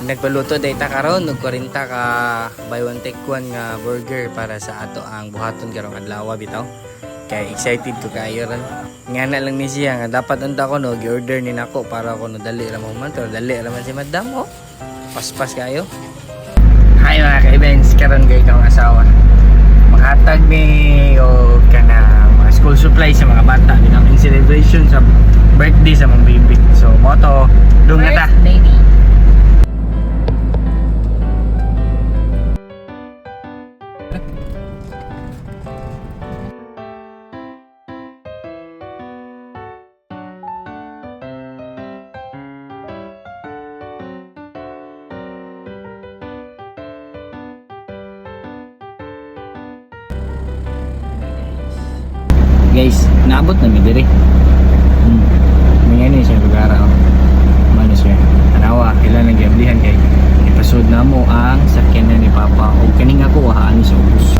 Nagpaluto day ta karon og 40 ka buy one take one nga burger para sa ato ang buhaton karong adlaw bitaw. Kay excited ko kayo ron. Nga na lang ni siya nga dapat unta ko no gi-order ni nako para ko no dali ra mo man pero dali ra man si madam oh. Paspas kayo. Hi mga ka-events, karon kay kang asawa. Maghatag ni o kana mga school supplies sa mga bata binang in celebration sa birthday sa mga baby. So mo to, dung na ta. Baby. Guys, naabot na mi diri. Hmm. Mga ni siya lugar oh. Mano siya. Anawa, kailan nang giablihan kay ipasod na mo ang sakyanan ni Papa o kaning ako wahaan sa ubos.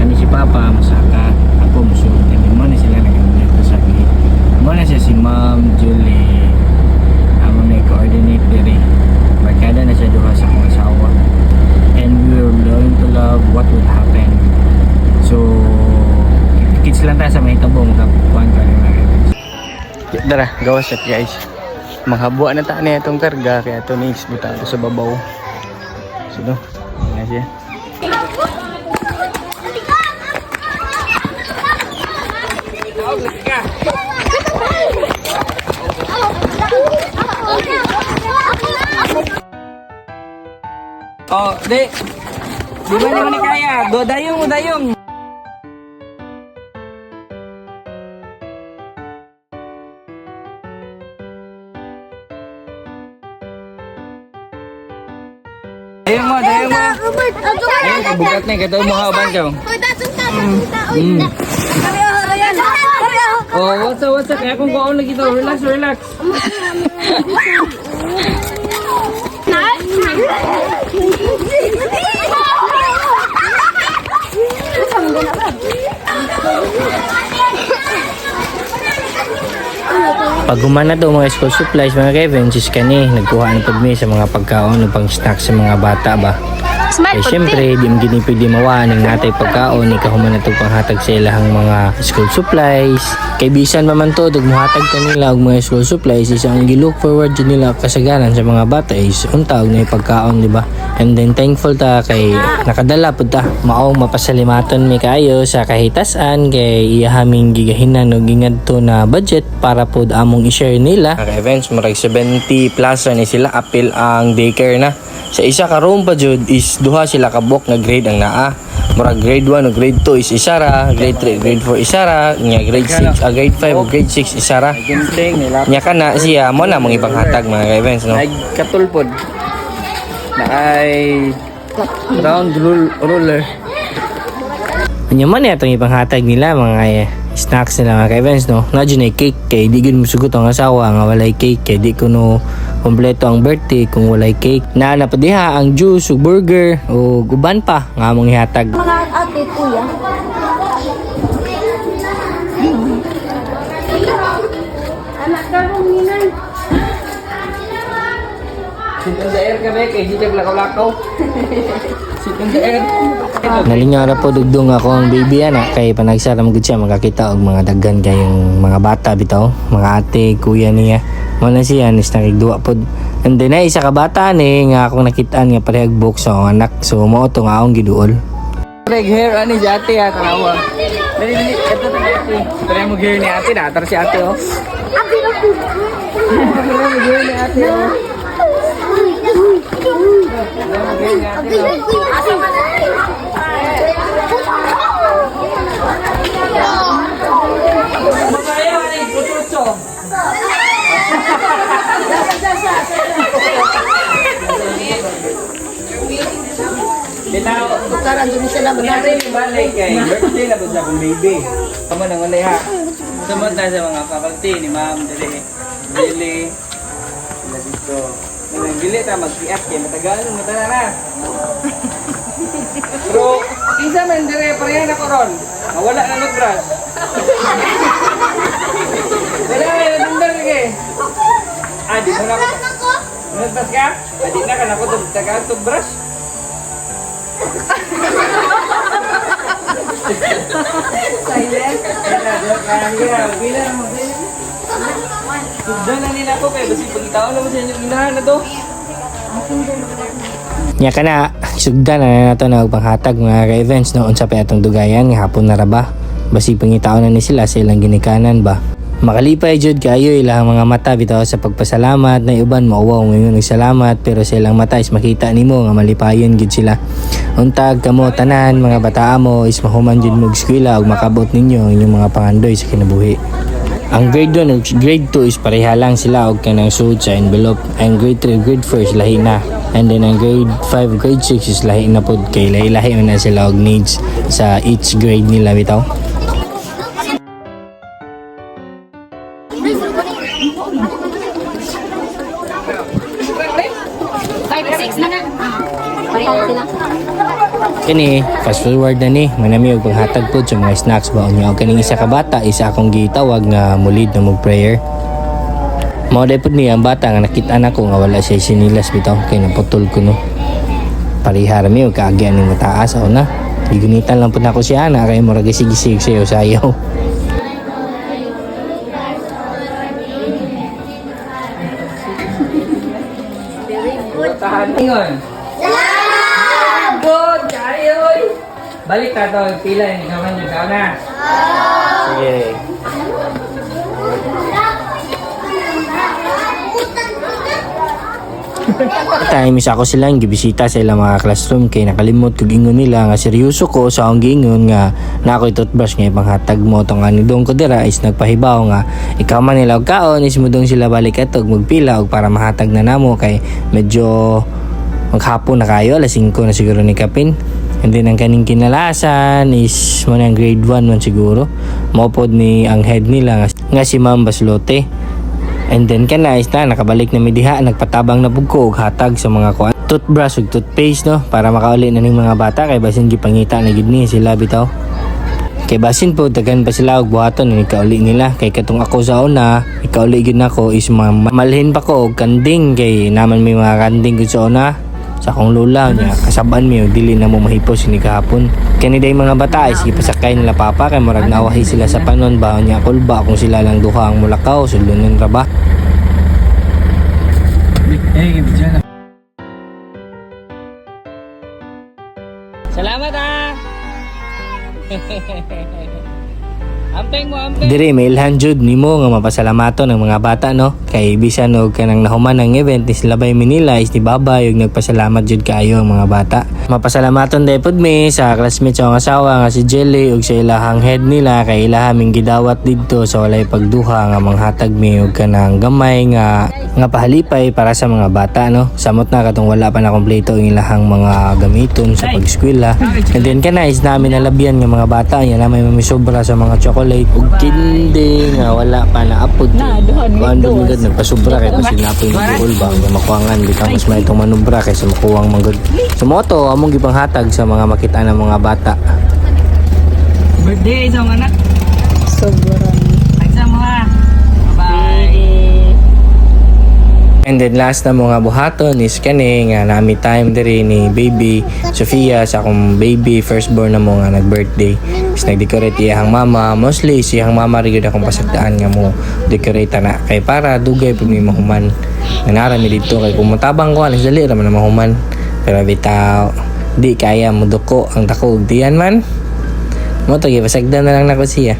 Kani si Papa masaka, ako musud kani mo na sila nag-giablihan to sa akin. Mo na siya si Ma'am Julie. Amo na coordinate diri. Barkada na siya duha sa akong asawa. And we will learn to love what would happen. So, kids lang tayo sa may tabo makakuan ka rin mga guys. Dara, gawas siya guys. Maghabuan na tayo na itong karga kaya ito next buta ito sa babaw. So, no, yan siya. Oh, di. Di ba naman ni kaya? Mo, dayong. Dayong Kabugat na, katoy mo haban ka. Mm. Oh, what's up, what's up? Kaya kung kaon lagi to, relax, relax. Pag gumana daw mga school supplies mga Kevin, sis kani, nagkuha ng pagmi sa mga pagkaon o pang snack sa mga bata ba. Eh syempre, di mo ginipid di mawaan ng natay pagkaon, ni kahuman na itong panghatag sa ilahang mga school supplies. Kay bisan man to, dug muhatag ka nila og mga school supplies, isa ang gilook forward dyan nila kasagaran sa mga bata is untawag na pagkaon, di ba? And then thankful ta kay nakadala po ta. Maong mapasalimaton mi kayo sa kahitasan kay iyahaming gigahinan o gingadto na budget para po among i-share nila. Ang events, marag 70 plus ni sila apil ang daycare na. Sa isa ka room pa jud is duha sila kabok nga grade ang naa. Murag grade 1 o grade 2 is isara, grade 3, grade 4 isara, nya grade 6, ah, grade 5 o grade 6 isara. Nya kana siya mo na mga ibang hatag mga events no. ay katulpod na ay round rule, ruler Anya man itong ibang hatag nila mga eh, snacks nila mga events no. Na dyan ay cake kay di gud musugot ang asawa nga walay cake kay di ko no kompleto ang birthday kung walay cake. Na napadiha ang juice ug burger o guban pa nga among ihatag. Mga ate, kuya. Anak ka ruminan. sitong sa air ka be kay di kag lakaw-lakaw Nalingara po dugdong ako ang baby ana kay panagsaram gud siya makakita og mga daggan kayong mga bata bitaw, mga ate, kuya niya. Mo na siya nis nakigduwa pod. And then ay isa ka bata ni nga akong nakitaan nga parehag book sa akong anak. So mo to nga akong giduol. reg hair ani si ate ha tanawa dali dali ito na ate try mo hair ni ate na atar si ate oh Ate na po. try mo hair ni ate oh Try mo hair ni ate oh Mamaya ani pututso Bitaw, Karan dun sila Nangyari ni Balay kay birthday na sa akong baby. Kamu nang ha. Sumunta sa mga faculty ni Ma'am Dili. Dili. Dito. Dili ta mag-iat kay matagal matala na. Pero isa man dire pareha na ko ron. Nawala na nag-brush. Wala na nandar lagi. Ah, di mo na ako. Nagtas ka? Adi na ka na ko taga toothbrush. Silent. Sugdan na nila ko kaya basi pagkitaon na mo sa inyong inahan na to. Nya ka na, sugdan na nato na panghatag mga ka-events no unsa pa atong dugayan nga hapon na ra ba. Basi pangitaon na ni sila sa ilang ginikanan ba. Makalipay jud kayo ilang mga mata bitaw sa pagpasalamat na uban mauwaw ngayon ng salamat pero sa ilang mata is makita nimo nga malipayon gid sila. Untag kamo tanan mga bata mo is mahuman jud mo eskwela ug makabot ninyo inyong mga pangandoy sa kinabuhi. Ang grade 1 ug grade 2 is pareha lang sila og kanang suot sa envelope. Ang grade 3 ug grade 4 is lahi na. And then ang grade 5 ug grade 6 is lahi na pod kay lahi-lahi na sila og needs sa each grade nila bitaw. Kini, fast forward na ni, manami og panghatag pod sa mga snacks ba unya og kaning isa ka bata isa akong gitawag nga mulid na mag prayer. Mao day pod ni ang bata nga nakita na ko nga wala siya sinilas bitaw kay naputol ko no. Parihar mi og kaagi aning mataas aw na. Gigunitan lang pud nako siya na kay murag gisig-gisig sayo ingon. Good, Balik ta to, pila ni kaman ni na. Sige. Time isa ako silang gibisita sa ilang mga classroom kay nakalimot kog ingon nila nga seryoso ko sa akong giingon nga na ako'y toothbrush nga ipanghatag mo tong ani dong ko dira is nagpahibaw nga ikaw man nila og kaon is mudong sila balik atog magpila og para mahatag na namo kay medyo maghapon na kayo alas 5 na siguro ni kapin and then ang kaning kinalasan is mo ang grade 1 man siguro. Maupod ni ang head nila nga, si Ma'am Baslote. And then kana is na nakabalik na mi diha nagpatabang na pug ko og hatag sa mga kuan. Toothbrush ug toothpaste no para makauli na ning mga bata kay basin gipangita na gid ni sila bitaw. Kay basin po, tagan pa sila og buhaton ni ikauli nila. Kay katong ako sa una, ikauli gid nako is ma- malhin pa ko og kanding kay naman may mga kanding gud sa una sa akong lula niya kasaban mi dili na mo mahipos ni kahapon kani day mga bata is ipasakay nila papa kay murag nawahi sila sa panon ba niya kulba kung sila lang duha ang mulakaw sulunon ra ba. Salamat ah. Dire may ilhan jud nimo nga mapasalamaton ng mga bata no. Kay bisan og kanang nahuman ng event is Labay Manila is ni Baba yung nagpasalamat jud kaayo ang mga bata. Mapasalamaton day pod mi sa classmate sa asawa nga si Jelly ug sa ilahang head nila kay ilaha ming gidawat didto sa walay pagduha nga manghatag mi og kanang gamay nga nga pahalipay para sa mga bata no. Samot na katong wala pa na kompleto ang ilahang mga gamiton sa pag-eskwela. And then kana is namin nalabyan nga mga bata nya na may mamisobra sa mga chocolate ug kindi nga wala pa na apod. Kuan dun gud nagpasobra kay kasi napoy ni buol ba nga makuangan bitaw mas may manubra kaysa makuwang manggod. Sa moto among gipanghatag sa mga makita ng mga bata. Birthday sa mga anak. Sobrang. Tagsa mo ha. Bye-bye. And then last na mga buhaton is kani nga nami time diri ni baby Sofia sa akong baby firstborn na mo nga nag-birthday. Is nag-decorate iyang mama. Mostly siyang mama rin akong pasagdaan nga mo decorate na kay para dugay pud mi mahuman. Nanara mi dito kay kung matabang ko alis dali ra man mahuman. Pero bitaw di kaya mo duko ang dako ug diyan man. Mo to pasagdan na lang nako siya.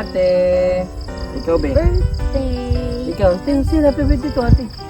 Ate. Ikaw, be. Birthday. Ikaw, sing sing happy birthday to ate.